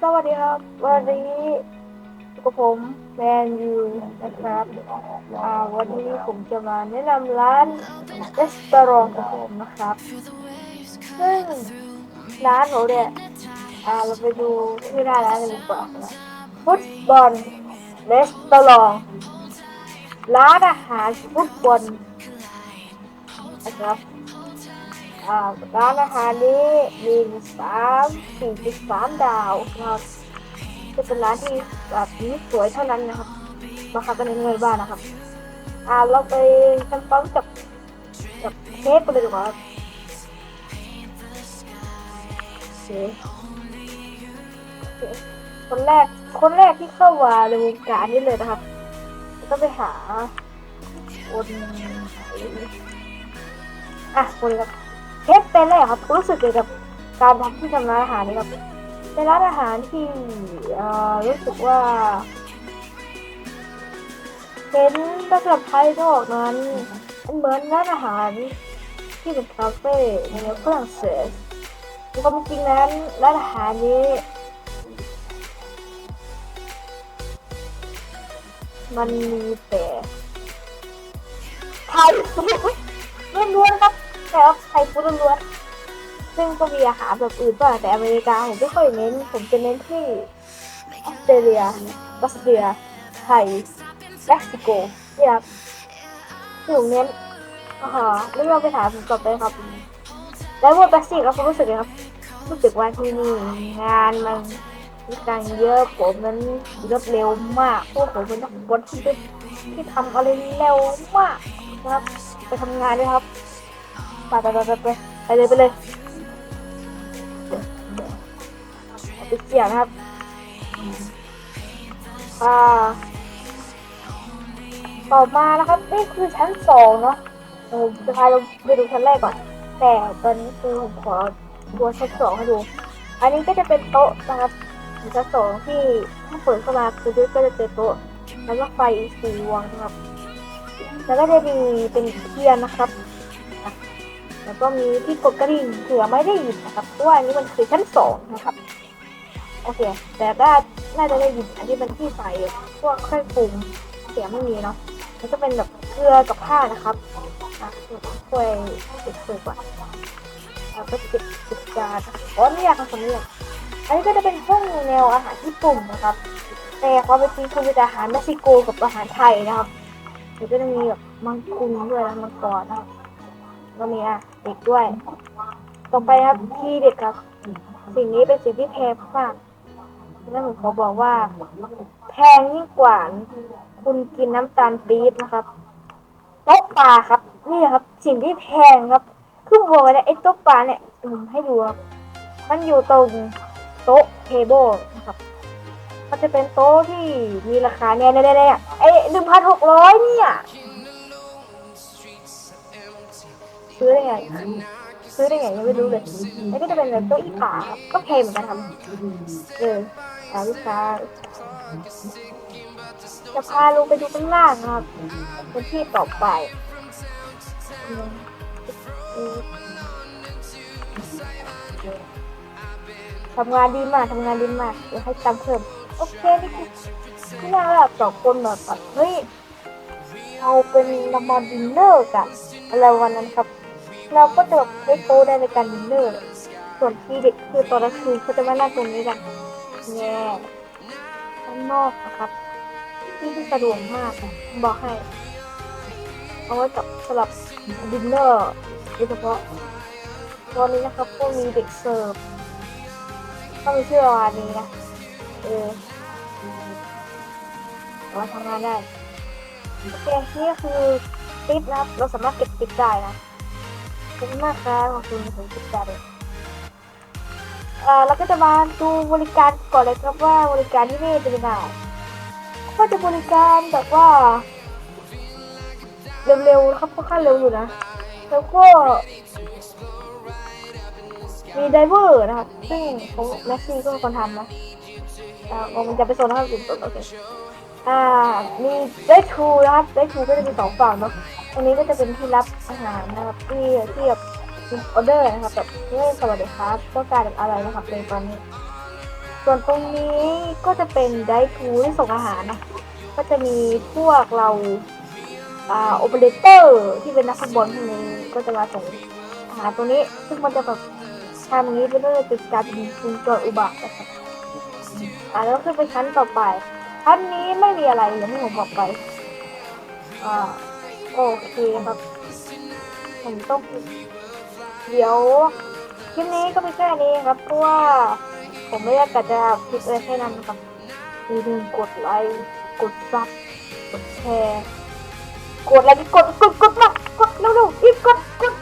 สวัสดีครับ วันนี้กับผมแมนยูนะครับอ่าวันนี้ผมจะมาแนะนำร้านเรสตอรองของผมนะครับซึ่งร้านเขาเนี่ยอ่าเราไปดูที่หน้าร้านกันดีกว่านะฟุตบอลเรสตอรองร้านอาหารฟุตบอลนะครับ อ่าร้านอาหารนี้มีสามสี่จุดสามดาวนะครับจะเป็นร้านที่แบบนี้สวยเท่านั้นนะครับราคาก็นเงินบ้านนะครับ อ่าเราไปทำฟังกับกับเค้กกันเลยดีกว่าครับโอเคนแรกคนแรกที่เข้ามาในวงการนี้เลยนะครับ ก็ไปหาคนอะคนครับ เทปเป็นเลยเหรครับรู้สึกเกี่ยวกับการทำที่ทำร้านอาหารนี่ครับเป็นร้านอาหารที่เอ่อรู้สึกว่าเห็นตั้งแต่ภายนอกนั้นมันเหมือนร้านอาหารที่เป็นคาเฟ่ในฝรั่งเศสในความจริงนั้นร้านอาหารนี้มันมีแต่ไทยล้วนๆครับ แต่ว่าไทยฟู้ดล้วนซึ่งก็มีอาหารแบบอื่นบ้างแต่อเมริกาผมไม่ค่อยเน้น ผมจะเน้นที่ออสเตรเลียรัสเซียไทยเม็กซิโกเนี่ยครับที่ผมเน้นอ่าฮะแล้วเราไปถามผมต่อไปครับ แล้วว่าแบ็กซี่ครับผมรู้สึกไงครับรู้สึกว่าที่นี่งานมันมีการเยอะผมนั้นรวดเร็วมากพวกผมเป็นนักบอลที่ที่ทำอะไรเร็วมากนะครับ ไปทำงานด้วยครับ ไปไปไปไปไปไปเลยไปเลยไปเกี่ยวนะครับอ่าต่อมานะครับนี่คือชั้นสองเนาะเดี๋ยวผมจะพาเราไปดูชั้นแรกก่อน แต่ตอนนี้คือผมขอตัวชั้นสองให้ดู อันนี้ก็จะเป็นโต๊ะนะครับชั้นสองที่ถ้าเปิดเข้ามาคือก็จะเจอโต๊ะแล้วก็ไฟอีกสีดวงนะครับ แล้วก็จะมีเป็นเทียนนะครับ แล้วก็มีที่กดกระดิ่งเผื่อไม่ได้ยินนะครับเพราะว่าอันนี้มันคือชั้นสองนะครับโอเค แต่ก็น่าจะได้ยินอันที่เป็นที่ใส่พวกเครื่องปรุงเสียงไม่มีเนาะมันจะเป็นแบบเกลือกับผ้านะครับอะช่วยติดเกลือก่อนแล้วก็ติดติดจานอ๋อนี่อยากทำสำเร็จอันนี้ก็จะเป็นห้องแนวอาหารญี่ปุ่นนะครับ แต่ความเป็นจริงคือมีแต่อาหารเม็กซิโกกับอาหารไทยนะครับเดี๋ยวก็จะมีแบบมังคุดด้วยมังกรนะครับก็มีอะ ด็กด้วย ต่อไปครับที่เด็กครับ สิ่งนี้เป็นสิ่งที่แพงมากแล้วผมขอบอกว่า แพงยิ่งกว่า คุณกินน้ำตาลปี๊บนะครับโต๊ะปลาครับ นี่ครับ สิ่งที่แพงครับคือบอกไว้เลยไอ้โต๊ะปลาเนี่ยผมให้ดูครับมันอยู่ตรงโต๊ะเทเบิลนะครับมันจะเป็นโต๊ะที่มีราคาเนี่ยเนี่ยเนี่ยไอ้หนึ่งพันหกร้อยเนี่ย ซื้อได้ไงซื้อได้ไงยังไม่รู้เลยแล้วก็จะเป็นแบบโต๊ะอีป่าก็แพงเหมือนกันทำเออหาลูกค้าจะพาลงไปดูข้างล่างครับเป็นที่ต่อไปทำงานดีมากทำงานดีมากเดี๋ยวให้ตังค์เพิ่มโอเคนี่คือที่น่าแบบสองคนแบบแบบเฮ้ยเราเป็นเรามาดินเนอร์กันอะไรวันนั้นครับ เราก็จะแบบได้โตได้ในการดินเนอร์ ส่วนที่เด็กคือตอนกลางคืนเขาจะมานั่งตรงนี้กันแง่ข้างนอกนะครับ ที่ที่สะดวกมากอะบอกให้ เอาไว้กับสำหรับดินเนอร์โดยเฉพาะตอนนี้นะครับก็มีเด็กเสิร์ฟก็มีชื่อวานี้นะเออเอามาทำงานได้โอเคนี่ก็คือติปนะครับเราสามารถเก็บติปได้นะ คุณมากครับขอบคุณถึงติดตามเลยเอ่อเราก็จะมาดูบริการก่อนเลยครับว่าบริการที่นี่เป็นยังไงก็จะบริการแบบว่า เร็วๆนะครับค่อนข้างเร็วอยู่นะแล้วก็มีไดเวอร์นะครับ ซึ่งของแม็กซี่ก็เป็นคนทำนะเอ่อมันจะไปโซนนะครับโอเคอ่ามีได้ทูนะครับได้ทูก็จะมีสองฝั่งเนาะ ตรงนี้ก็จะเป็นที่รับอาหารนะครับที่ที่แบบออเดอร์นะครับแบบเฮ้ยสวัสดีครับต้องการอะไรนะครับในตอนนี้ ส่วนตรงนี้ก็จะเป็นไดทูที่ส่งอาหารนะก็จะมีพวกเราอ่าโอเปอเรเตอร์ที่เป็นนักฟุตบอลพวกนี้ก็จะมาส่งอาหารตรงนี้ ซึ่งมันจะแบบทำอย่างนี้ไปเรื่อยๆจนกลายเป็นวงจรอุบาทนะครับอ่าแล้วขึ้นไปชั้นต่อไปชั้นนี้ไม่มีอะไรอย่างที่ผมบอกไปอ่า โอเคครับ ผมต้องเดี๋ยวคลิปนี้ก็ไม่แค่นี้ครับเพราะว่าผมไม่ได้กะจะคลิปอะไรแค่นั้นครับอย่าลืมกดไลค์กดซับกดแชร์กดอะไรกดกดกดมากดเร็วๆรีบกดกด